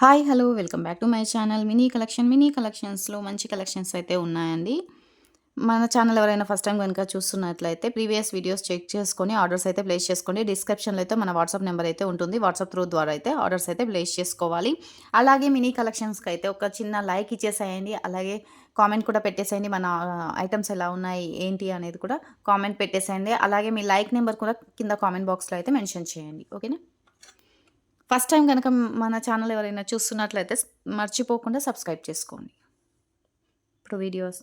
Hi hello welcome back to my channel. Mini collection mini కలెక్షన్స్లో మంచి collections అయితే ఉన్నాయండి. మన ఛానల్ ఎవరైనా ఫస్ట్ టైం కనుక చూస్తున్నట్లయితే ప్రీవియస్ వీడియోస్ చెక్ చేసుకొని ఆర్డర్స్ అయితే ప్లేస్ చేసుకోండి. డిస్క్రిప్షన్లో అయితే మన వాట్సాప్ నెంబర్ అయితే ఉంటుంది. వాట్సాప్ త్రూ ద్వారా అయితే ఆర్డర్స్ అయితే ప్లేస్ చేసుకోవాలి. అలాగే మినీ కలెక్షన్స్కి అయితే ఒక చిన్న లైక్ ఇచ్చేసేయండి. అలాగే కామెంట్ కూడా పెట్టేసేయండి. మన ఐటమ్స్ ఎలా ఉన్నాయి ఏంటి అనేది కూడా కామెంట్ పెట్టేసేయండి. అలాగే మీ లైక్ నెంబర్ కూడా కింద కామెంట్ బాక్స్లో అయితే మెన్షన్ చేయండి. ఓకేనా? ఫస్ట్ టైం కనుక మన ఛానల్ ఎవరైనా చూస్తున్నట్లయితే మర్చిపోకుండా సబ్స్క్రైబ్ చేసుకోండి. ఇప్పుడు వీడియోస్.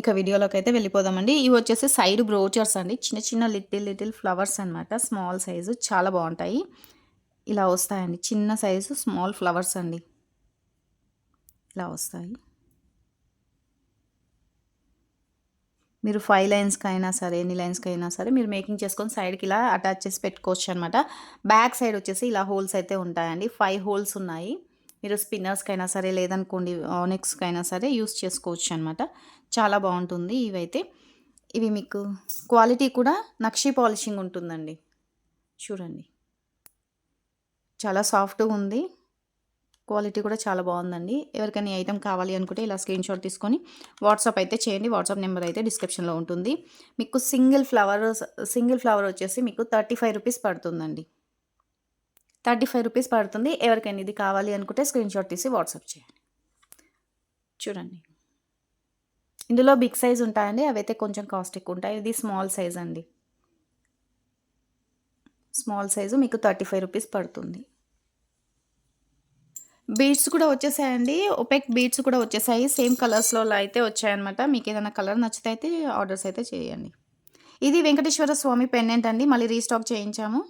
ఇక వీడియోలోకి అయితే వెళ్ళిపోదామండి. ఇవి వచ్చేసి సైడ్ బ్రోచర్స్ అండి. చిన్న చిన్న లిటిల్ లిటిల్ ఫ్లవర్స్ అనమాట స్మాల్ సైజు చాలా బాగుంటాయి. ఇలా వస్తాయండి. చిన్న సైజు స్మాల్ ఫ్లవర్స్ అండి. ఇలా వస్తాయి. మీరు ఫైవ్ లైన్స్కి అయినా సరే ఎన్ని లైన్స్కి అయినా సరే మీరు మేకింగ్ చేసుకొని సైడ్కి ఇలా అటాచ్ చేసి పెట్టుకోవచ్చు అనమాట బ్యాక్ సైడ్ వచ్చేసి ఇలా హోల్స్ అయితే ఉంటాయండి. ఫైవ్ హోల్స్ ఉన్నాయి. మీరు స్పిన్నర్స్కి అయినా సరే లేదనుకోండి ఆనెక్స్కి అయినా సరే యూస్ చేసుకోవచ్చు అనమాట చాలా బాగుంటుంది ఇవైతే. ఇవి మీకు క్వాలిటీ కూడా నక్షి పాలిషింగ్ ఉంటుందండి. చూడండి. చాలా సాఫ్ట్గా ఉంది. క్వాలిటీ కూడా చాలా బాగుందండి. ఎవరికైనా ఈ ఐటమ్ కావాలి అనుకుంటే ఇలా స్క్రీన్ షాట్ తీసుకొని వాట్సాప్ అయితే చేయండి. వాట్సాప్ నెంబర్ అయితే డిస్క్రిప్షన్లో ఉంటుంది. మీకు సింగిల్ ఫ్లవర్ సింగిల్ ఫ్లవర్ వచ్చేసి మీకు థర్టీ ఫైవ్ రూపీస్ పడుతుందండి. థర్టీ ఫైవ్ రూపీస్ పడుతుంది. ఎవరికైనా ఇది కావాలి అనుకుంటే స్క్రీన్ షాట్ తీసి వాట్సాప్ చేయండి. చూడండి. ఇందులో బిగ్ సైజ్ ఉంటాయండి. అవైతే కొంచెం కాస్ట్ ఎక్కువ ఉంటాయి. ఇది స్మాల్ సైజ్ అండి. స్మాల్ సైజు మీకు థర్టీ ఫైవ్ రూపీస్ పడుతుంది. బీడ్స్ కూడా వచ్చేసాయండి. ఒపెక్ బీడ్స్ కూడా వచ్చేసాయి. సేమ్ కలర్స్లో అయితే వచ్చాయన్నమాట. మీకు ఏదైనా కలర్ నచ్చితే అయితే ఆర్డర్స్ అయితే చేయండి. ఇది వెంకటేశ్వర స్వామి పెండెంట్ అండి. మళ్ళీ రీస్టాక్ చేయించాము.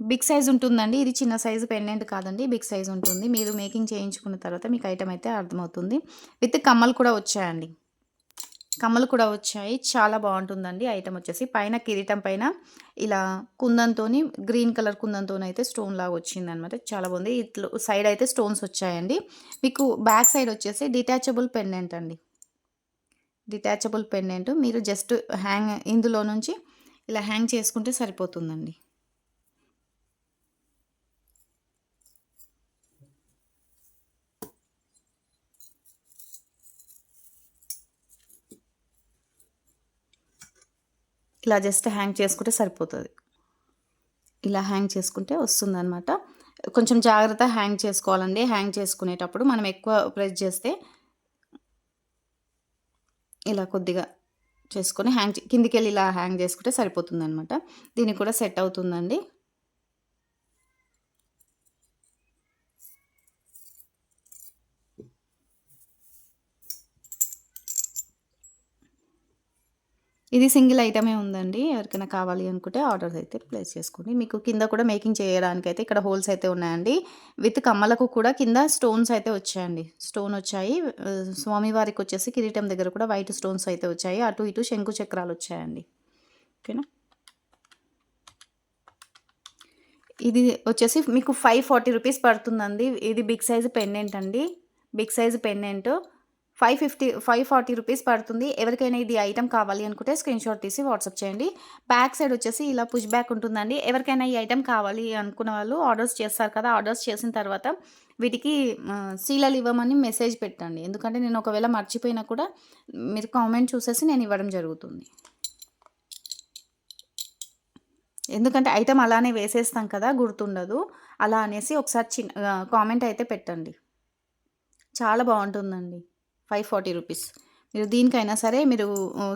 బిగ్ సైజ్ ఉంటుందండి. ఇది చిన్న సైజు పెండెంట్ కాదండి. బిగ్ సైజ్ ఉంటుంది. మీరు మేకింగ్ చేయించుకున్న తర్వాత మీకు ఐటమ్ అయితే అర్థమవుతుంది. విత్ కమ్మలు కూడా వచ్చాయండి. కమ్మలు కూడా వచ్చాయి. చాలా బాగుంటుందండి ఐటమ్ వచ్చేసి. పైన కిరీటం పైన ఇలా కుందంతో గ్రీన్ కలర్ కుందంతో అయితే స్టోన్ లాగా వచ్చింది అనమాట చాలా బాగుంది. ఇట్లా సైడ్ అయితే స్టోన్స్ వచ్చాయండి. మీకు బ్యాక్ సైడ్ వచ్చేసి డిటాచబుల్ పెండెంట్ అండి. Detachable pendant. మీరు జస్ట్ హ్యాంగ్ ఇందులో నుంచి ఇలా హ్యాంగ్ చేసుకుంటే సరిపోతుందండి. ఇలా జస్ట్ హ్యాంగ్ చేసుకుంటే సరిపోతుంది. ఇలా హ్యాంగ్ చేసుకుంటే వస్తుందన్నమాట. కొంచెం జాగ్రత్త హ్యాంగ్ చేసుకోవాలండి. హ్యాంగ్ చేసుకునేటప్పుడు మనం ఎక్కువ ప్రెస్ చేస్తే ఇలా కొద్దిగా చేసుకొని హ్యాంగ్ కిందికి వెళ్ళి ఇలా హ్యాంగ్ చేసుకుంటే సరిపోతుంది అనమాట దీనికి కూడా సెట్ అవుతుందండి. ఇది సింగిల్ ఐటమే ఉందండి. ఎవరికైనా కావాలి అనుకుంటే ఆర్డర్స్ అయితే ప్లేస్ చేసుకోండి. మీకు కింద కూడా మేకింగ్ చేయడానికి అయితే ఇక్కడ హోల్స్ అయితే ఉన్నాయండి. విత్ కమ్మలకు కూడా కింద స్టోన్స్ అయితే వచ్చాయండి. స్టోన్ వచ్చాయి. స్వామివారికి వచ్చేసి కిరీటం దగ్గర కూడా వైట్ స్టోన్స్ అయితే వచ్చాయి. అటు ఇటు శంకు చక్రాలు వచ్చాయండి. ఓకేనా? ఇది వచ్చేసి మీకు ఫైవ్ ఫార్టీ రూపీస్ పడుతుందండి. ఇది బిగ్ సైజ్ పెండెంట్ అండి big size pendant five fifty five forty rupees పడుతుంది. ఎవరికైనా ఇది ఐటమ్ కావాలి అనుకుంటే స్క్రీన్ షాట్ తీసి వాట్సాప్ చేయండి. బ్యాక్ సైడ్ వచ్చేసి ఇలా పుష్ బ్యాక్ ఉంటుందండి. ఎవరికైనా ఈ ఐటమ్ కావాలి అనుకున్న వాళ్ళు ఆర్డర్స్ చేస్తారు కదా ఆర్డర్స్ చేసిన తర్వాత వీటికి సీలలు ఇవ్వమని మెసేజ్ పెట్టండి. ఎందుకంటే నేను ఒకవేళ మర్చిపోయినా కూడా మీరు కామెంట్ చూసేసి నేను ఇవ్వడం జరుగుతుంది. ఎందుకంటే ఐటమ్ అలానే వేసేస్తాం కదా గుర్తుండదు. అలా అనేసి ఒకసారి చిన్న కామెంట్ అయితే పెట్టండి. చాలా బాగుంటుందండి. Five forty rupees. మీరు దీనికైనా సరే మీరు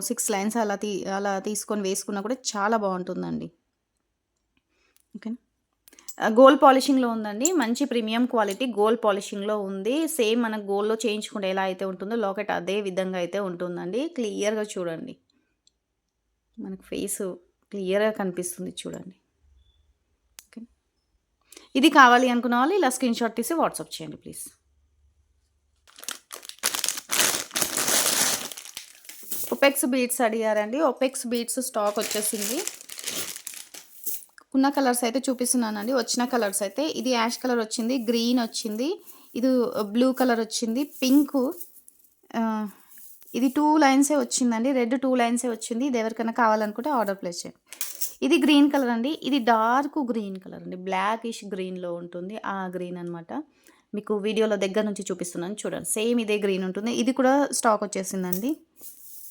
సిక్స్ లైన్స్ అలా తీ అలా తీసుకొని వేసుకున్నా కూడా చాలా బాగుంటుందండి. ఓకే గోల్డ్ పాలిషింగ్లో ఉందండి. మంచి ప్రీమియం క్వాలిటీ గోల్డ్ పాలిషింగ్లో ఉంది. సేమ్ మన గోల్డ్లో చేయించుకుంటే ఎలా అయితే ఉంటుందో లాకెట్ అదే విధంగా అయితే ఉంటుందండి. క్లియర్గా చూడండి. మనకు ఫేస్ క్లియర్గా కనిపిస్తుంది చూడండి. ఓకే ఇది కావాలి అనుకున్న వాళ్ళు ఇలా స్క్రీన్ షాట్ తీసి వాట్సాప్ చేయండి ప్లీజ్. ఒపెక్స్ బీట్స్ అడిగారండి. ఒపెక్స్ బీట్స్ స్టాక్ వచ్చేసింది. ఉన్న కలర్స్ అయితే చూపిస్తున్నానండి. వచ్చిన కలర్స్ అయితే. ఇది యాష్ కలర్ వచ్చింది. గ్రీన్ వచ్చింది. ఇది uh, బ్లూ కలర్ వచ్చింది. పింక్ uh, ఇది టూ లైన్సే వచ్చిందండి. రెడ్ టూ లైన్సే వచ్చింది. ఇది ఎవరికైనా కావాలనుకుంటే ఆర్డర్ ప్లేస్ చేయండి. ఇది గ్రీన్ కలర్ అండి. ఇది డార్క్ గ్రీన్ కలర్ అండి. బ్లాకిష్ గ్రీన్లో ఉంటుంది. ఆ గ్రీన్ అనమాట మీకు వీడియోలో దగ్గర నుంచి చూపిస్తున్నాను. చూడండి. సేమ్ ఇదే గ్రీన్ ఉంటుంది. ఇది కూడా స్టాక్ వచ్చేసిందండి.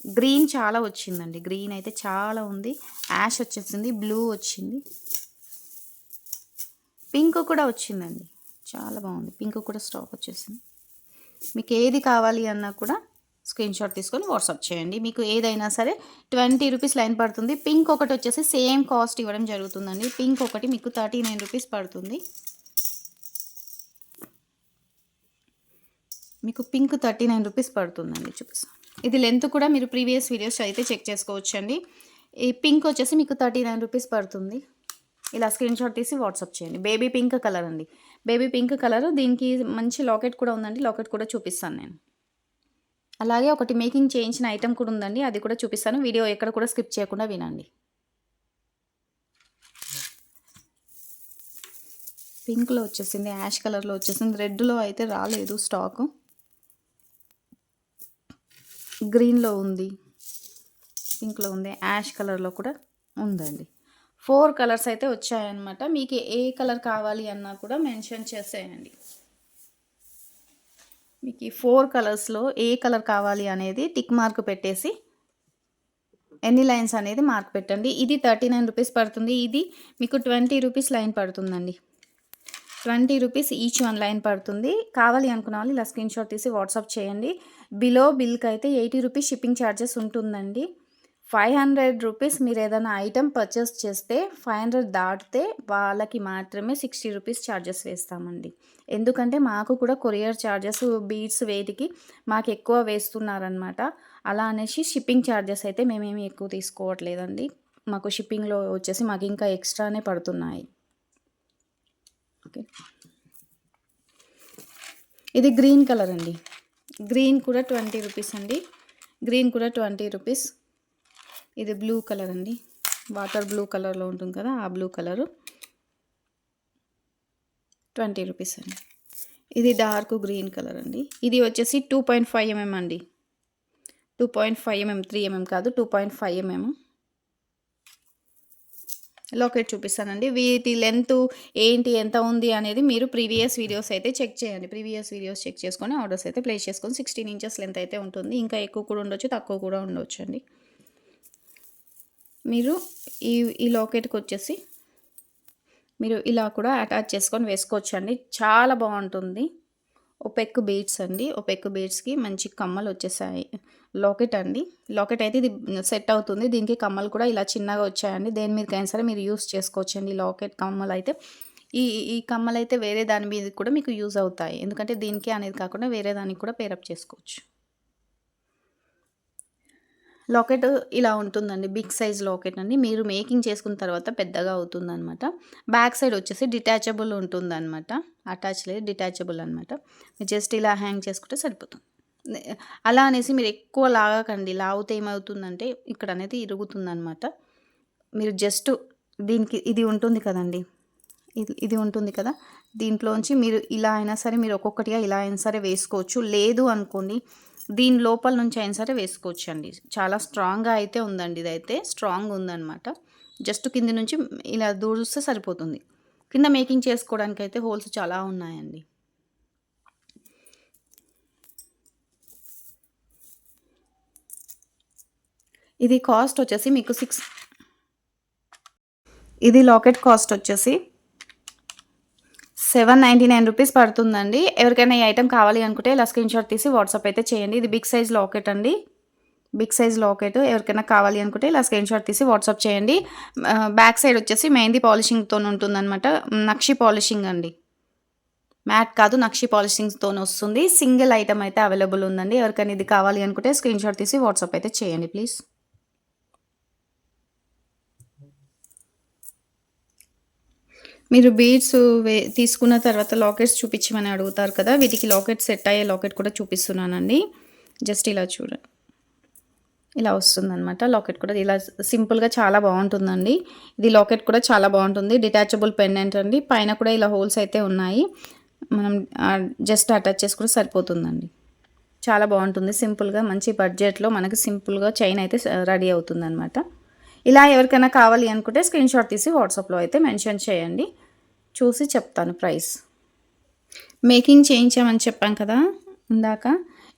గ్రీన్ చాలా వచ్చిందండి. గ్రీన్ అయితే చాలా ఉంది. యాష్ వచ్చేసింది. బ్లూ వచ్చింది. పింక్ కూడా వచ్చిందండి. చాలా బాగుంది. పింక్ కూడా స్టాక్ వచ్చేసింది. మీకు ఏది కావాలి అన్నా కూడా స్క్రీన్ షాట్ తీసుకొని వాట్సాప్ చేయండి. మీకు ఏదైనా సరే ట్వంటీ రూపీస్ లైన్ పడుతుంది. పింక్ ఒకటి వచ్చేసి సేమ్ కాస్ట్ ఇవ్వడం జరుగుతుందండి. పింక్ ఒకటి మీకు థర్టీ నైన్ రూపీస్ పడుతుంది. మీకు పింక్ థర్టీ నైన్ రూపీస్ పడుతుందండి. చూపిస్తాను. ఇది లెంత్ కూడా మీరు ప్రీవియస్ వీడియోస్ అయితే చెక్ చేసుకోవచ్చు అండి ఈ పింక్ వచ్చేసి మీకు థర్టీ నైన్ రూపీస్ పడుతుంది. ఇలా స్క్రీన్ షాట్ తీసి వాట్సాప్ చేయండి. బేబీ పింక్ కలర్ అండి. బేబీ పింక్ కలర్ దీనికి మంచి లాకెట్ కూడా ఉందండి. లాకెట్ కూడా చూపిస్తాను నేను. అలాగే ఒకటి మేకింగ్ చేయించిన ఐటెం కూడా ఉందండి. అది కూడా చూపిస్తాను. వీడియో ఎక్కడ కూడా స్కిప్ చేయకుండా వినండి. పింక్లో వచ్చేసింది. యాష్ కలర్లో వచ్చేసింది. రెడ్లో అయితే రాలేదు స్టాకు గ్రీన్లో ఉంది. పింక్లో ఉంది. యాష్ కలర్లో కూడా ఉందండి. ఫోర్ కలర్స్ అయితే వచ్చాయన్నమాట. మీకు ఏ కలర్ కావాలి అన్నా కూడా మెన్షన్ చేసేయండి. మీకు ఈ ఫోర్ కలర్స్లో ఏ కలర్ కావాలి అనేది టిక్ మార్క్ పెట్టేసి ఎన్ని లైన్స్ అనేది మార్క్ పెట్టండి. ఇది థర్టీ నైన్ రూపీస్ పడుతుంది. ఇది మీకు ట్వంటీ రూపీస్ లైన్ పడుతుందండి. Twenty rupees each one line పడుతుంది. కావాలి అనుకున్న వాళ్ళు ఇలా స్క్రీన్ షాట్ తీసి వాట్సాప్ చేయండి. బిలో బిల్కి అయితే ఎయిటీ రూపీస్ షిప్పింగ్ ఛార్జెస్ ఉంటుందండి. ఫైవ్ హండ్రెడ్ రూపీస్ మీరు ఏదైనా ఐటెం పర్చేస్ చేస్తే ఫైవ్ హండ్రెడ్ దాటితే వాళ్ళకి మాత్రమే సిక్స్టీ రూపీస్ ఛార్జెస్ వేస్తామండి. ఎందుకంటే మాకు కూడా కొరియర్ ఛార్జెస్ బీడ్స్ వేటికి మాకు ఎక్కువ వేస్తున్నారనమాట అలా అనేసి షిప్పింగ్ ఛార్జెస్ అయితే మేమేమి ఎక్కువ తీసుకోవట్లేదండి. మాకు షిప్పింగ్లో వచ్చేసి మాకు ఇంకా ఎక్స్ట్రానే పడుతున్నాయి. ఓకే. ఇది గ్రీన్ కలర్ అండి. గ్రీన్ కూడా ట్వంటీ రూపీస్ అండి. గ్రీన్ కూడా ట్వంటీ రూపీస్. ఇది బ్లూ కలర్ అండి. వాటర్ బ్లూ కలర్లో ఉంటుంది కదా ఆ బ్లూ కలరు. ట్వంటీ రూపీస్ అండి. ఇది డార్క్ గ్రీన్ కలర్ అండి. ఇది వచ్చేసి టూ పాయింట్ ఫైవ్ ఎంఎం అండి. Two point five mm three mm కాదు two point five mm. Locket చూపిస్తానండి. వీటి లెంత్ ఏంటి ఎంత ఉంది అనేది మీరు ప్రీవియస్ వీడియోస్ అయితే చెక్ చేయండి. ప్రీవియస్ వీడియోస్ చెక్ చేసుకొని ఆర్డర్స్ అయితే ప్లేస్ చేసుకొని సిక్స్టీన్ ఇంచెస్ లెంత్ అయితే ఉంటుంది. ఇంకా ఎక్కువ కూడా ఉండొచ్చు తక్కువ కూడా ఉండొచ్చు అండి. మీరు ఈ ఈ లాకెట్కి వచ్చేసి మీరు ఇలా కూడా అటాచ్ చేసుకొని వేసుకోవచ్చు అండి. చాలా బాగుంటుంది. ఒపెక్ బీడ్స్ అండి. ఒపెక్ బీడ్స్కి మంచి కమ్మలు వచ్చేసాయి. లాకెట్ అండి. లాకెట్ అయితే ఇది సెట్ అవుతుంది. దీనికి కమ్మలు కూడా ఇలా చిన్నగా వచ్చాయండి. దేని మీదకైనా సరే మీరు యూస్ చేసుకోవచ్చండి లాకెట్ కమ్మలు అయితే. ఈ ఈ కమ్మలు అయితే వేరే దాని మీద కూడా మీకు యూజ్ అవుతాయి. ఎందుకంటే దీనికి అనేది కాకుండా వేరే దానికి కూడా పేరప్ చేసుకోవచ్చు. లాకెట్ ఇలా ఉంటుందండి. బిగ్ సైజ్ లాకెట్ అండి. మీరు మేకింగ్ చేసుకున్న తర్వాత పెద్దగా అవుతుందన్నమాట. బ్యాక్ సైడ్ వచ్చేసి డిటాచబుల్ ఉంటుందన్నమాట. అటాచ్ లేదు డిటాచబుల్ అనమాట మీరు జస్ట్ ఇలా హ్యాంగ్ చేసుకుంటే సరిపోతుంది. అలా అనేసి మీరు ఎక్కువ లాగకండి. లాగితే ఏమవుతుందంటే ఇక్కడ అనేది ఇరుగుతుందనమాట మీరు జస్ట్ దీనికి ఇది ఉంటుంది కదండి. ఇది ఇది ఉంటుంది కదా. దీంట్లోంచి మీరు ఇలా అయినా సరే మీరు ఒక్కొక్కటిగా ఇలా అయినా సరే వేసుకోవచ్చు. లేదు అనుకోండి దీని లోపల నుంచి అయినా సరే వేసుకోవచ్చు అండి చాలా స్ట్రాంగ్గా అయితే ఉందండి ఇదైతే. స్ట్రాంగ్ ఉందన్నమాట. జస్ట్ కింది నుంచి ఇలా దూరిస్తే సరిపోతుంది. కింద మేకింగ్ చేసుకోవడానికి అయితే హోల్స్ చాలా ఉన్నాయండి. ఇది కాస్ట్ వచ్చేసి మీకు సిక్స్ ఇది లాకెట్ కాస్ట్ వచ్చేసి సెవెన్ నైంటీ నైన్ రూపీస్ పడుతుందండి. ఎవరికైనా ఈ ఐటెం కావాలి అనుకుంటే ఇలా స్క్రీన్ షాట్ తీసి వాట్సాప్ అయితే చేయండి. ఇది బిగ్ సైజ్ లాకెట్ అండి. బిగ్ సైజ్ లాకెట్ ఎవరికైనా కావాలి అనుకుంటే ఇలా స్క్రీన్ షాట్ తీసి వాట్సాప్ చేయండి. బ్యాక్ సైడ్ వచ్చేసి మెహందీ పాలిషింగ్తో ఉంటుందన్నమాట. నక్షి పాలిషింగ్ అండి. మ్యాట్ కాదు నక్షి పాలిషింగ్తో వస్తుంది. సింగిల్ ఐటమ్ అయితే అవైలబుల్ ఉందండి. ఎవరికైనా ఇది కావాలి అనుకుంటే స్క్రీన్ షాట్ తీసి వాట్సాప్ అయితే చేయండి ప్లీజ్ మీరు బీడ్స్ వే తీసుకున్న తర్వాత లాకెట్స్ చూపించమని అడుగుతారు కదా వీటికి లాకెట్ సెట్ అయ్యే లాకెట్ కూడా చూపిస్తున్నానండి. జస్ట్ ఇలా చూడండి ఇలా వస్తుందన్నమాట. లాకెట్ కూడా ఇలా సింపుల్గా చాలా బాగుంటుందండి. ఇది లాకెట్ కూడా చాలా బాగుంటుంది. డిటాచబుల్ పెండెంట్ అండి పైన కూడా ఇలా హోల్స్ అయితే ఉన్నాయి. మనం జస్ట్ అటాచ్ చేసుకుంటే సరిపోతుందండి. చాలా బాగుంటుంది. సింపుల్గా మంచి బడ్జెట్లో మనకి సింపుల్గా చైన్ అయితే రెడీ అవుతుంది అనమాట ఇలా ఎవరికైనా కావాలి అనుకుంటే స్క్రీన్ షాట్ తీసి వాట్సాప్లో అయితే మెన్షన్ చేయండి. చూసి చెప్తాను ప్రైస్. మేకింగ్ చేయించామని చెప్పాం కదా ఇందాక.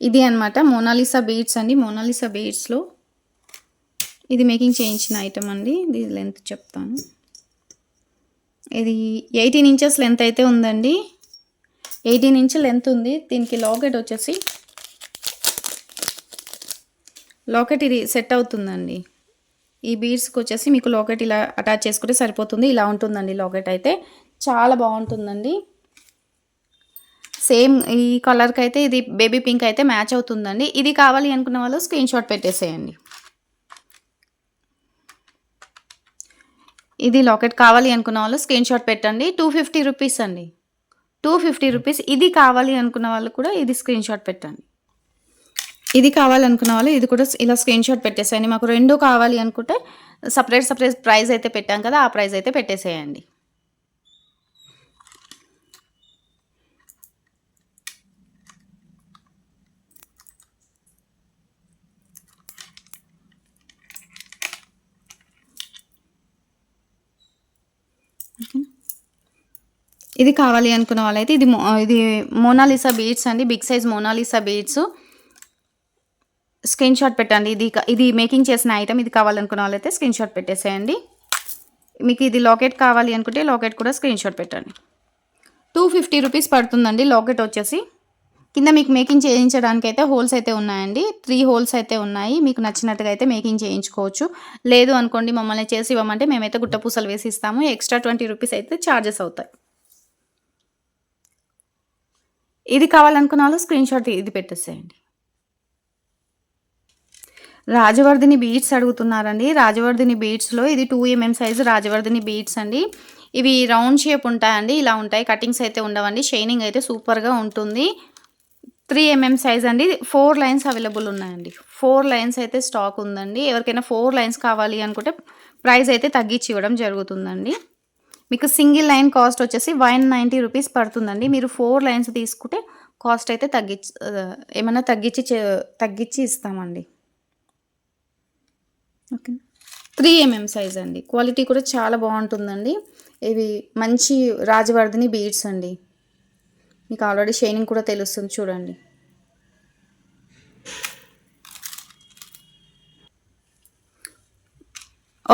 ఇది అనమాట మోనాలిసా బీడ్స్ అండి. మోనాలిసా బీడ్స్లో ఇది మేకింగ్ చేయించిన ఐటమ్ అండి. దీని లెంత్ చెప్తాను. ఇది ఎయిటీన్ ఇంచెస్ లెంత్ అయితే ఉందండి. ఎయిటీన్ ఇంచ్ లెంత్ ఉంది. దీనికి లాకెట్ వచ్చేసి లాకెట్ ఇది సెట్ అవుతుందండి. ఈ బీడ్స్కి వచ్చేసి మీకు లాకెట్ ఇలా అటాచ్ చేసుకుంటే సరిపోతుంది. ఇలా ఉంటుందండి లాకెట్ అయితే. చాలా బాగుంటుందండి. సేమ్ ఈ కలర్కి అయితే ఇది బేబీ పింక్ అయితే మ్యాచ్ అవుతుందండి. ఇది కావాలి అనుకున్న వాళ్ళు స్క్రీన్ షాట్ పెట్టేసేయండి. ఇది లాకెట్ కావాలి అనుకున్న వాళ్ళు స్క్రీన్ షాట్ పెట్టండి. టూ ఫిఫ్టీ రూపీస్ అండి. Two fifty rupees. ఇది కావాలి అనుకున్న వాళ్ళు కూడా ఇది స్క్రీన్ షాట్ పెట్టండి. ఇది కావాలనుకున్న వాళ్ళు ఇది కూడా ఇలా స్క్రీన్ షాట్ పెట్టేసేయండి. మాకు రెండు కావాలి అనుకుంటే సపరేట్ సపరేట్ ప్రైస్ అయితే పెట్టాం కదా ఆ ప్రైస్ అయితే పెట్టేసేయండి. ఇది కావాలి అనుకున్న వాళ్ళైతే ఇది ఇది మోనాలిసా బీడ్స్ అండి. Big size Mona Lisa beads screen shot పెట్టండి. ఇది ఇది మేకింగ్ చేసిన ఐటమ్ ఇది కావాలనుకున్న వాళ్ళైతే స్క్రీన్ షాట్ పెట్టేసేయండి. మీకు ఇది లాకెట్ కావాలి అనుకుంటే లాకెట్ కూడా స్క్రీన్ షాట్ పెట్టండి. టూ ఫిఫ్టీ రూపీస్ పడుతుందండి లాకెట్ వచ్చేసి. కింద మీకు మేకింగ్ చేయించడానికి అయితే హోల్స్ అయితే ఉన్నాయండి. త్రీ హోల్స్ అయితే ఉన్నాయి. మీకు నచ్చినట్టుగా అయితే మేకింగ్ చేయించుకోవచ్చు. లేదు అనుకోండి మమ్మల్ని చేసి ఇవ్వమంటే మేమైతే గుట్ట పూసలు వేసి ఇస్తాము. ఎక్స్ట్రా ట్వంటీ రూపీస్ అయితే ఛార్జెస్ అవుతాయి. ఇది కావాలనుకున్న వాళ్ళు స్క్రీన్ షాట్ ఇది పెట్టేసేయండి. రాజవర్ధిని బీడ్స్ అడుగుతున్నారండి. రాజవర్ధిని బీడ్స్లో ఇది two mm size Rajavardhini beads అండి. ఇవి రౌండ్ షేప్ ఉంటాయండి. ఇలా ఉంటాయి. కటింగ్స్ అయితే ఉండవండి. షైనింగ్ అయితే సూపర్గా ఉంటుంది. త్రీ ఎంఎం సైజ్ అండి. ఫోర్ లైన్స్ అవైలబుల్ ఉన్నాయండి. ఫోర్ లైన్స్ అయితే స్టాక్ ఉందండి. ఎవరికైనా ఫోర్ లైన్స్ కావాలి అనుకుంటే ప్రైస్ అయితే తగ్గించి ఇవ్వడం జరుగుతుందండి. మీకు సింగిల్ లైన్ కాస్ట్ వచ్చేసి వన్ నైంటీ రూపీస్ పడుతుందండి. మీరు ఫోర్ లైన్స్ తీసుకుంటే కాస్ట్ అయితే తగ్గించి ఏమైనా తగ్గించి చే- తగ్గించి ఇస్తామండి. ఓకే. త్రీ ఎంఎం సైజ్ అండి. క్వాలిటీ కూడా చాలా బాగుంటుందండి. ఇవి మంచి రాజవర్ధిని బీడ్స్ అండి. మీకు ఆల్రెడీ షైనింగ్ కూడా తెలుస్తుంది చూడండి.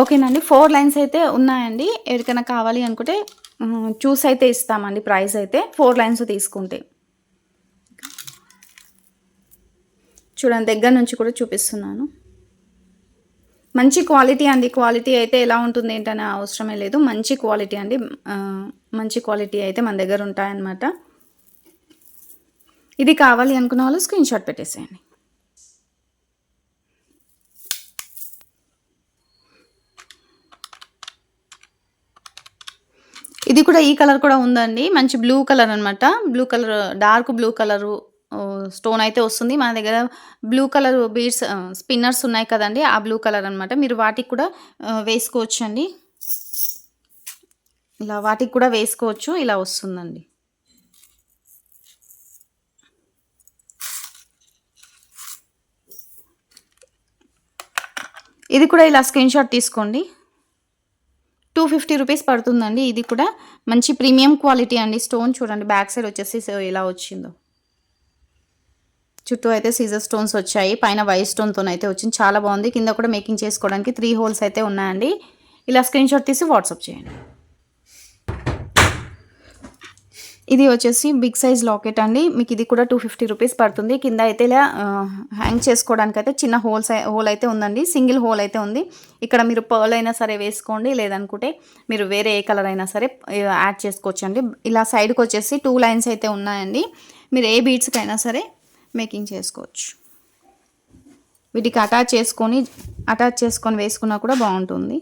ఓకేనండి ఫోర్ లైన్స్ అయితే ఉన్నాయండి. ఎవరికైనా కావాలి అనుకుంటే చూస్ అయితే ఇస్తామండి. ప్రైస్ అయితే ఫోర్ లైన్స్ తీసుకుంటే. చూడండి దగ్గర నుంచి కూడా చూపిస్తున్నాను. మంచి క్వాలిటీ అండి. క్వాలిటీ అయితే ఎలా ఉంటుంది ఏంటనే అవసరమే లేదు. మంచి క్వాలిటీ అండి. మంచి క్వాలిటీ అయితే మన దగ్గర ఉంటాయన్నమాట. ఇది కావాలి అనుకున్న వాళ్ళు స్క్రీన్ షాట్ పెట్టేసేయండి. ఇది కూడా ఈ కలర్ కూడా ఉందండి. మంచి బ్లూ కలర్ అనమాట blue colour dark blue colour stone అయితే వస్తుంది. మన దగ్గర బ్లూ కలర్ బీడ్స్ స్పిన్నర్స్ ఉన్నాయి కదండి ఆ బ్లూ కలర్ అనమాట మీరు వాటికి కూడా వేసుకోవచ్చు అండి ఇలా వాటికి కూడా వేసుకోవచ్చు. ఇలా వస్తుందండి. ఇది కూడా ఇలా స్క్రీన్ షాట్ తీసుకోండి. టూ ఫిఫ్టీ రూపీస్ పడుతుందండి. ఇది కూడా మంచి ప్రీమియం క్వాలిటీ అండి. స్టోన్ చూడండి బ్యాక్ సైడ్ వచ్చేసి ఇలా ఎలా వచ్చిందో. చుట్టూ అయితే సీజర్ స్టోన్స్ వచ్చాయి. పైన వైట్ స్టోన్తో అయితే వచ్చింది. చాలా బాగుంది. కింద కూడా మేకింగ్ చేసుకోవడానికి త్రీ హోల్స్ అయితే ఉన్నాయండి. ఇలా స్క్రీన్ షాట్ తీసి వాట్సాప్ చేయండి. ఇది వచ్చేసి బిగ్ సైజ్ లాకెట్ అండి. మీకు ఇది కూడా టూ ఫిఫ్టీ రూపీస్ పడుతుంది. కింద అయితే ఇలా హ్యాంగ్ చేసుకోవడానికి అయితే చిన్న హోల్స్ హోల్ అయితే ఉందండి. సింగిల్ హోల్ అయితే ఉంది. ఇక్కడ మీరు పర్ల్ అయినా సరే వేసుకోండి. లేదనుకుంటే మీరు వేరే ఏ కలర్ అయినా సరే యాడ్ చేసుకోవచ్చండి. ఇలా సైడ్కి వచ్చేసి టూ లైన్స్ అయితే ఉన్నాయండి. మీరు ఏ బీడ్స్కి అయినా సరే మేకింగ్ చేసుకోవచ్చు. వీటికి అటాచ్ చేసుకొని అటాచ్ చేసుకొని వేసుకున్నా కూడా బాగుంటుంది.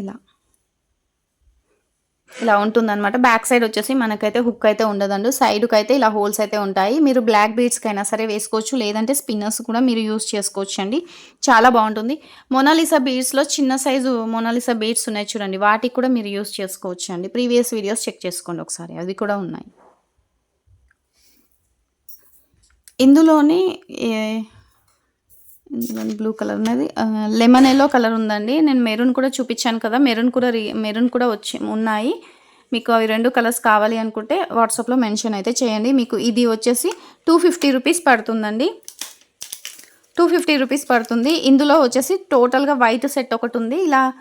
ఇలా. ఇలా ఉంటుందన్నమాట. బ్యాక్ సైడ్ వచ్చేసి మనకైతే హుక్ అయితే ఉండదండి. సైడ్కి అయితే ఇలా హోల్స్ అయితే ఉంటాయి. మీరు బ్లాక్ బీడ్స్కి అయినా సరే వేసుకోవచ్చు. లేదంటే స్పిన్నర్స్ కూడా మీరు యూస్ చేసుకోవచ్చు అండి చాలా బాగుంటుంది. మొనాలిసా బీడ్స్లో చిన్న సైజు మొనాలిసా బీడ్స్ ఉన్నాయి చూడండి. వాటికి కూడా మీరు యూస్ చేసుకోవచ్చు అండి ప్రీవియస్ వీడియోస్ చెక్ చేసుకోండి ఒకసారి. అవి కూడా ఉన్నాయి. ఇందులోని ఏ- ఇందులో బ్లూ కలర్ ఉన్నది. లెమన్ ఎల్లో కలర్ ఉందండి. నేను మెరూన్ కూడా చూపించాను కదా. మెరూన్ కూడా మెరూన్ కూడా వచ్చి ఉన్నాయి. మీకు అవి రెండు కలర్స్ కావాలి అనుకుంటే వాట్సాప్లో మెన్షన్ అయితే చేయండి. మీకు ఇది వచ్చేసి టూ ఫిఫ్టీ రూపీస్ పడుతుందండి. టూ ఫిఫ్టీ రూపీస్ పడుతుంది. ఇందులో వచ్చేసి టోటల్గా వైట్ సెట్ ఒకటి ఉంది. ఇలా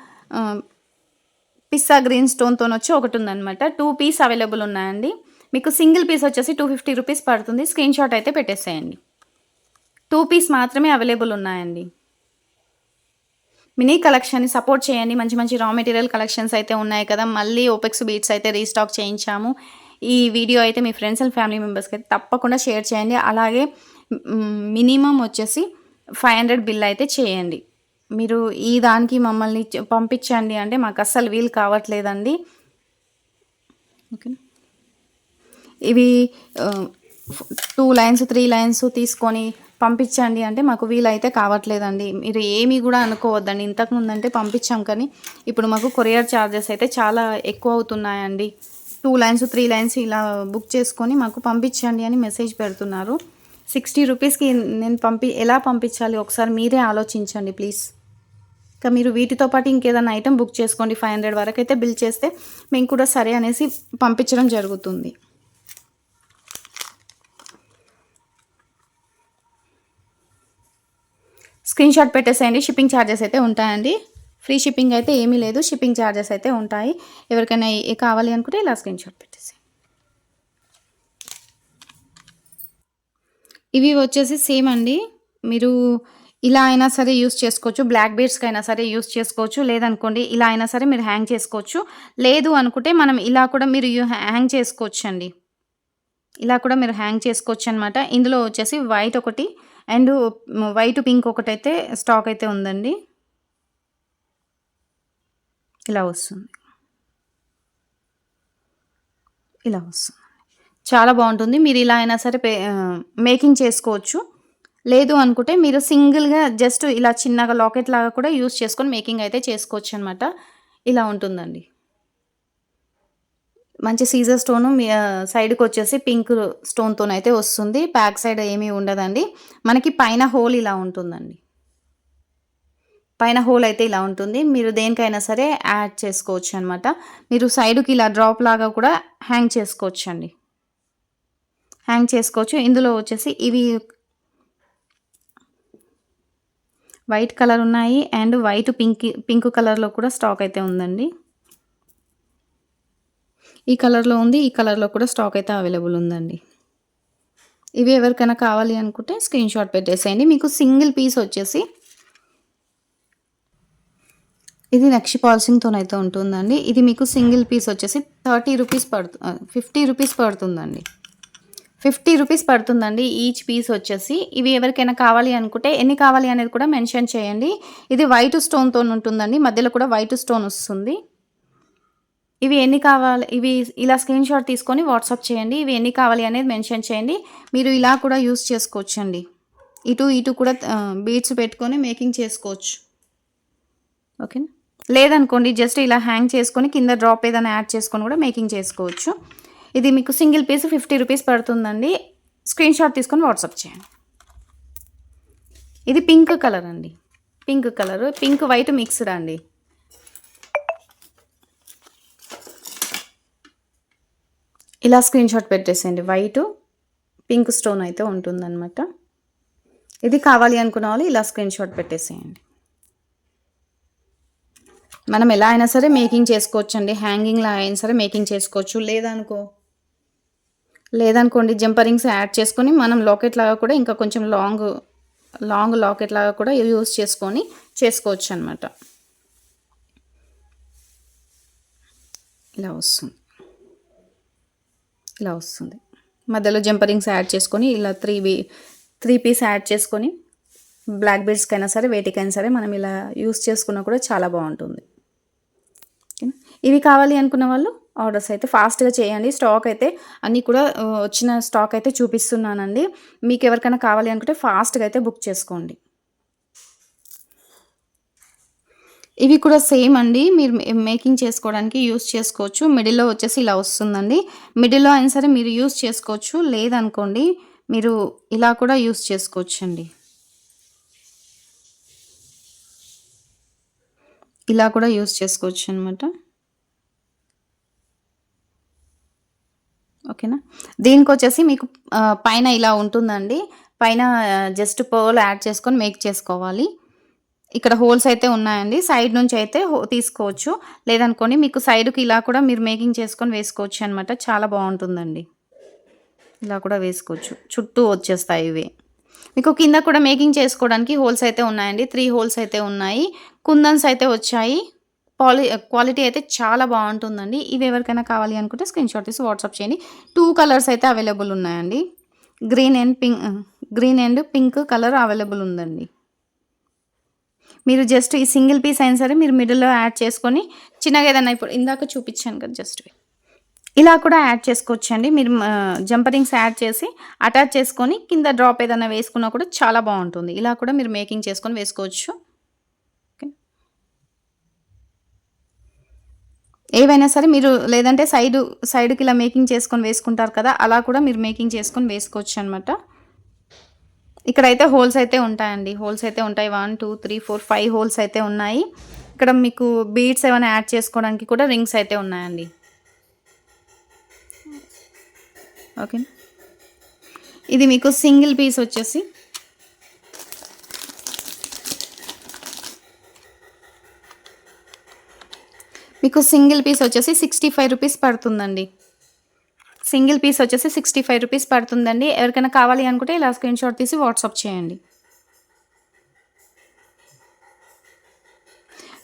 పిస్సా గ్రీన్ స్టోన్తో వచ్చి ఒకటి ఉందన్నమాట. టూ పీస్ అవైలబుల్ ఉన్నాయండి. మీకు సింగిల్ పీస్ వచ్చేసి టూ ఫిఫ్టీ రూపీస్ పడుతుంది. స్క్రీన్ షాట్ అయితే పెట్టేసేయండి. టూ పీస్ మాత్రమే అవైలబుల్ ఉన్నాయండి. మినీ కలెక్షన్ని సపోర్ట్ చేయండి. మంచి మంచి రా మెటీరియల్ కలెక్షన్స్ అయితే ఉన్నాయి కదా. మళ్ళీ ఓపెక్స్ బీట్స్ అయితే రీస్టాక్ చేయించాము. ఈ వీడియో అయితే మీ ఫ్రెండ్స్ అండ్ ఫ్యామిలీ మెంబర్స్కి అయితే తప్పకుండా షేర్ చేయండి. అలాగే మినిమం వచ్చేసి ఫైవ్ హండ్రెడ్ బిల్ అయితే చేయండి. మీరు ఈ దానికి మమ్మల్ని పంపించండి అంటే మాకు అస్సలు వీలు కావట్లేదండి. ఓకేనా? ఇవి టూ లైన్స్ త్రీ లైన్స్ తీసుకొని పంపించండి అంటే మాకు వీలైతే కావట్లేదండి. మీరు ఏమీ కూడా అనుకోవద్దండి. ఇంతకు ముందు అంటే పంపించాం కానీ ఇప్పుడు మాకు కొరియర్ ఛార్జెస్ అయితే చాలా ఎక్కువ అవుతున్నాయండి. టూ లైన్స్ త్రీ లైన్స్ ఇలా బుక్ చేసుకొని మాకు పంపించండి అని మెసేజ్ పెడుతున్నారు. సిక్స్టీ రూపీస్కి నేను పంపి ఎలా పంపించాలి? ఒకసారి మీరే ఆలోచించండి ప్లీజ్. ఇంకా మీరు వీటితో పాటు ఇంకేదైనా ఐటెం బుక్ చేసుకోండి. ఫైవ్ హండ్రెడ్ వరకు అయితే బిల్ చేస్తే మేము కూడా సరే అనేసి పంపించడం జరుగుతుంది. స్క్రీన్ షాట్ పెట్టేసేయండి. షిప్పింగ్ ఛార్జెస్ అయితే ఉంటాయండి. ఫ్రీ షిప్పింగ్ అయితే ఏమీ లేదు. షిప్పింగ్ ఛార్జెస్ అయితే ఉంటాయి. ఎవరికైనా ఏ కావాలి అనుకుంటే ఇలా స్క్రీన్ షాట్ పెట్టేసి ఇవి వచ్చేసి సేమ్ అండి. మీరు ఇలా అయినా సరే యూస్ చేసుకోవచ్చు. బ్లాక్ బీడ్స్కి అయినా సరే యూస్ చేసుకోవచ్చు. లేదనుకోండి ఇలా అయినా సరే మీరు హ్యాంగ్ చేసుకోవచ్చు. లేదు అనుకుంటే మనం ఇలా కూడా మీరు హ్యాంగ్ చేసుకోవచ్చు అండి ఇలా కూడా మీరు హ్యాంగ్ చేసుకోవచ్చు అనమాట ఇందులో వచ్చేసి వైట్ ఒకటి అండ్ వైట్ పింక్ ఒకటి అయితే స్టాక్ అయితే ఉందండి. ఇలా వస్తుంది. ఇలా వస్తుంది. చాలా బాగుంటుంది. మీరు ఇలా అయినా సరే పే మేకింగ్ చేసుకోవచ్చు. లేదు అనుకుంటే మీరు సింగిల్గా జస్ట్ ఇలా చిన్నగా లాకెట్ లాగా కూడా యూస్ చేసుకొని మేకింగ్ అయితే చేసుకోవచ్చు అనమాట ఇలా ఉంటుందండి. మంచి సీజర్ స్టోను సైడ్కి వచ్చేసి పింక్ స్టోన్తో అయితే వస్తుంది. బ్యాక్ సైడ్ ఏమీ ఉండదండి. మనకి పైన హోల్ ఇలా ఉంటుందండి. పైన హోల్ అయితే ఇలా ఉంటుంది. మీరు దేనికైనా సరే యాడ్ చేసుకోవచ్చు అనమాట మీరు సైడ్కి ఇలా డ్రాప్ లాగా కూడా హ్యాంగ్ చేసుకోవచ్చు అండి హ్యాంగ్ చేసుకోవచ్చు. ఇందులో వచ్చేసి ఇవి వైట్ కలర్ ఉన్నాయి. అండ్ వైట్ పింక్ పింక్ కలర్లో కూడా స్టాక్ అయితే ఉందండి. ఈ కలర్లో ఉంది ఈ కలర్లో కూడా స్టాక్ అయితే అవైలబుల్ ఉందండి. ఇవి ఎవరికైనా కావాలి అనుకుంటే స్క్రీన్ షాట్ పెట్టేసేయండి. మీకు సింగిల్ పీస్ వచ్చేసి ఇది నక్షి పాలసింగ్తో అయితే ఉంటుందండి. ఇది మీకు సింగిల్ పీస్ వచ్చేసి థర్టీ రూపీస్ పడుతు ఫిఫ్టీ రూపీస్ పడుతుందండి. ఫిఫ్టీ రూపీస్ పడుతుందండి ఈచ్ పీస్ వచ్చేసి. ఇవి ఎవరికైనా కావాలి అనుకుంటే ఎన్ని కావాలి అనేది కూడా మెన్షన్ చేయండి. ఇది వైట్ స్టోన్తో ఉంటుందండి. మధ్యలో కూడా వైట్ స్టోన్ వస్తుంది. ఇవి ఎన్ని కావాలి? ఇవి ఇలా స్క్రీన్ షాట్ తీసుకొని వాట్సాప్ చేయండి. ఇవి ఎన్ని కావాలి అనేది మెన్షన్ చేయండి. మీరు ఇలా కూడా యూస్ చేసుకోవచ్చండి. ఇటు ఇటు కూడా బీడ్స్ పెట్టుకొని మేకింగ్ చేసుకోవచ్చు. ఓకేనా లేదనుకోండి జస్ట్ ఇలా హ్యాంగ్ చేసుకొని కింద డ్రాప్ ఏదైనా యాడ్ చేసుకొని కూడా మేకింగ్ చేసుకోవచ్చు. ఇది మీకు సింగిల్ పీస్ ఫిఫ్టీ రూపీస్ పడుతుందండి. స్క్రీన్ షాట్ తీసుకొని వాట్సాప్ చేయండి. ఇది పింక్ కలర్ అండి. Pink colour. Pink white mixed అండి. ఇలా స్క్రీన్ షాట్ పెట్టేసేయండి. వైట్ పింక్ స్టోన్ అయితే ఉంటుందన్నమాట. ఇది కావాలి అనుకున్న వాళ్ళు ఇలా స్క్రీన్ షాట్ పెట్టేసేయండి. మనం ఎలా అయినా సరే మేకింగ్ చేసుకోవచ్చు అండి హ్యాంగింగ్లా అయినా సరే మేకింగ్ చేసుకోవచ్చు. లేదనుకో లేదనుకోండి జంపరింగ్స్ యాడ్ చేసుకొని మనం లాకెట్ లాగా కూడా ఇంకా కొంచెం లాంగ్ లాంగ్ లాకెట్ లాగా కూడా యూస్ చేసుకొని చేసుకోవచ్చు అనమాట ఇలా వస్తుంది. ఇలా వస్తుంది. మధ్యలో జంపరింగ్స్ యాడ్ చేసుకొని ఇలా three B three piece add చేసుకొని బ్లాక్ బీడ్స్కైనా సరే వేటికైనా సరే మనం ఇలా యూస్ చేసుకున్నా కూడా చాలా బాగుంటుంది. ఇవి కావాలి అనుకున్న వాళ్ళు ఆర్డర్స్ అయితే ఫాస్ట్గా చేయండి. స్టాక్ అయితే అన్నీ కూడా వచ్చిన స్టాక్ అయితే చూపిస్తున్నానండి. మీకు ఎవరికైనా కావాలి అనుకుంటే ఫాస్ట్గా అయితే బుక్ చేసుకోండి. ఇవి కూడా సేమ్ అండి. మీరు మేకింగ్ చేసుకోవడానికి యూస్ చేసుకోవచ్చు. మిడిల్లో వచ్చేసి ఇలా వస్తుందండి. మిడిల్లో అయినా సరే మీరు యూస్ చేసుకోవచ్చు. లేదనుకోండి మీరు ఇలా కూడా యూస్ చేసుకోవచ్చండి. ఇలా కూడా యూస్ చేసుకోవచ్చు అనమాట ఓకేనా? దీనికి వచ్చేసి మీకు పైన ఇలా ఉంటుందండి. పైన జస్ట్ పోల్ యాడ్ చేసుకొని మేక్ చేసుకోవాలి. ఇక్కడ హోల్స్ అయితే ఉన్నాయండి. సైడ్ నుంచి అయితే హో- తీసుకోవచ్చు. లేదనుకోని మీకు సైడ్కి ఇలా కూడా మీరు మేకింగ్ చేసుకొని వేసుకోవచ్చు అనమాట చాలా బాగుంటుందండి. ఇలా కూడా వేసుకోవచ్చు. చుట్టూ వచ్చేస్తాయి ఇవి. మీకు కింద కూడా మేకింగ్ చేసుకోవడానికి హోల్స్ అయితే ఉన్నాయండి. త్రీ హోల్స్ అయితే ఉన్నాయి. కుందన్స్ అయితే వచ్చాయి. క్వాలి క్వాలిటీ అయితే చాలా బాగుంటుందండి. ఇవి ఎవరికైనా కావాలి అనుకుంటే స్క్రీన్ షాట్ తీసి వాట్సాప్ చేయండి. టూ కలర్స్ అయితే అవైలబుల్ ఉన్నాయండి. Green and pink green and pink colour available ఉందండి. మీరు జస్ట్ ఈ సింగిల్ పీస్ అయినా సరే మీరు మిడిల్లో యాడ్ చేసుకొని చిన్నగా ఏదైనా ఇప్పుడు ఇందాక చూపించాను కదా జస్ట్ ఇలా కూడా యాడ్ చేసుకోవచ్చండి. మీరు జంపరింగ్స్ యాడ్ చేసి అటాచ్ చేసుకొని కింద డ్రాప్ ఏదైనా వేసుకున్నా కూడా చాలా బాగుంటుంది. ఇలా కూడా మీరు మేకింగ్ చేసుకొని వేసుకోవచ్చు. ఓకే ఏవైనా సరే మీరు లేదంటే సైడ్ సైడ్కి ఇలా మేకింగ్ చేసుకొని వేసుకుంటారు కదా అలా కూడా మీరు మేకింగ్ చేసుకొని వేసుకోవచ్చు అనమాట ఇక్కడైతే హోల్స్ అయితే ఉంటాయండి. హోల్స్ అయితే ఉంటాయి. One two three four five holes అయితే ఉన్నాయి. ఇక్కడ మీకు బీడ్స్ ఏమైనా యాడ్ చేసుకోవడానికి కూడా రింగ్స్ అయితే ఉన్నాయండి. ఓకే. ఇది మీకు సింగిల్ పీస్ వచ్చేసి మీకు సింగిల్ పీస్ వచ్చేసి సిక్స్టీ ఫైవ్ రూపీస్ పడుతుందండి. సింగిల్ పీస్ వచ్చేసి సిక్స్టీ ఫైవ్ రూపీస్ పడుతుందండి. ఎవరికైనా కావాలి అనుకుంటే ఇలా స్క్రీన్ షాట్ తీసి వాట్సాప్ చేయండి.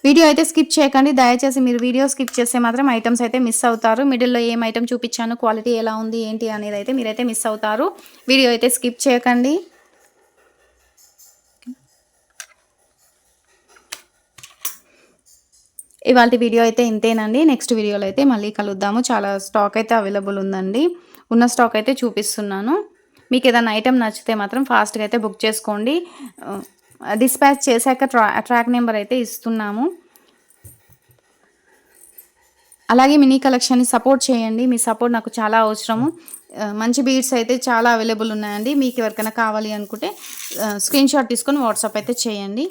వీడియో అయితే స్కిప్ చేయకండి. దయచేసి మీరు వీడియో స్కిప్ చేస్తే మాత్రం ఐటమ్స్ అయితే మిస్ అవుతారు. మిడిల్లో ఏం ఐటమ్ చూపించాను క్వాలిటీ ఎలా ఉంది ఏంటి అనేది అయితే మీరైతే మిస్ అవుతారు. వీడియో అయితే స్కిప్ చేయకండి. ఇవాళ వీడియో అయితే ఇంతేనండి. నెక్స్ట్ వీడియోలో అయితే మళ్ళీ కలుద్దాము. చాలా స్టాక్ అయితే అవైలబుల్ ఉందండి. ఉన్న స్టాక్ అయితే చూపిస్తున్నాను. మీకు ఏదైనా ఐటెం నచ్చితే మాత్రం ఫాస్ట్గా అయితే బుక్ చేసుకోండి. డిస్పాచ్ చేశాక ట్రా ట్రాక్ నెంబర్ అయితే ఇస్తున్నాము. అలాగే మినీ కలెక్షన్ని సపోర్ట్ చేయండి. మీ సపోర్ట్ నాకు చాలా అవసరము. మంచి బీడ్స్ అయితే చాలా అవైలబుల్ ఉన్నాయండి. మీకు ఎవరికైనా కావాలి అనుకుంటే స్క్రీన్ షాట్ తీసుకొని వాట్సాప్ అయితే చేయండి.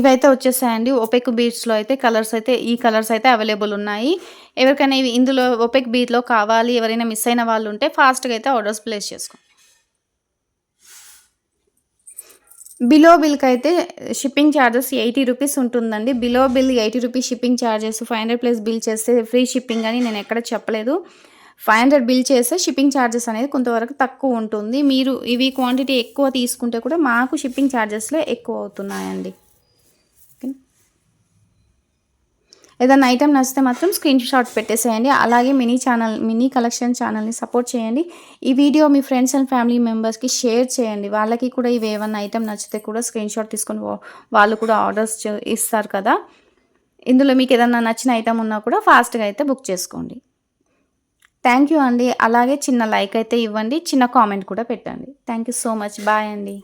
ఇవైతే వచ్చేసాయండి. ఒపెక్ బీట్స్లో అయితే కలర్స్ అయితే ఈ కలర్స్ అయితే అవైలబుల్ ఉన్నాయి. ఎవరికైనా ఇవి ఇందులో ఒపెక్ బీట్లో కావాలి ఎవరైనా మిస్ అయిన వాళ్ళు ఉంటే ఫాస్ట్గా అయితే ఆర్డర్స్ ప్లేస్ చేసుకో. బిలో బిల్కి అయితే షిప్పింగ్ ఛార్జెస్ ఎయిటీ రూపీస్ ఉంటుందండి. Below bill eighty rupees shipping charges five hundred plus bill చేస్తే ఫ్రీ షిప్పింగ్ అని నేను ఎక్కడ చెప్పలేదు. ఫైవ్ హండ్రెడ్ బిల్ చేస్తే షిప్పింగ్ ఛార్జెస్ అనేది కొంతవరకు తక్కువ ఉంటుంది. మీరు ఇవి క్వాంటిటీ ఎక్కువ తీసుకుంటే కూడా మాకు షిప్పింగ్ ఛార్జెస్లో ఎక్కువ అవుతున్నాయండి ఓకేనా? ఏదైనా ఐటెం నచ్చితే మాత్రం స్క్రీన్ షాట్ పెట్టేసేయండి. అలాగే మినీ ఛానల్ మినీ కలెక్షన్ ఛానల్ని సపోర్ట్ చేయండి. ఈ వీడియో మీ ఫ్రెండ్స్ అండ్ ఫ్యామిలీ మెంబర్స్కి షేర్ చేయండి. వాళ్ళకి కూడా ఇవి ఏమైనా ఐటెం నచ్చితే కూడా స్క్రీన్ షాట్ తీసుకొని వాళ్ళు కూడా ఆర్డర్స్ చే- ఇస్తారు కదా. ఇందులో మీకు ఏదన్నా నచ్చిన ఐటెం ఉన్నా కూడా ఫాస్ట్గా అయితే బుక్ చేసుకోండి. థ్యాంక్ యూ అండి. అలాగే చిన్న లైక్ అయితే ఇవ్వండి. చిన్న కామెంట్ కూడా పెట్టండి. Thank you so much bye అండి.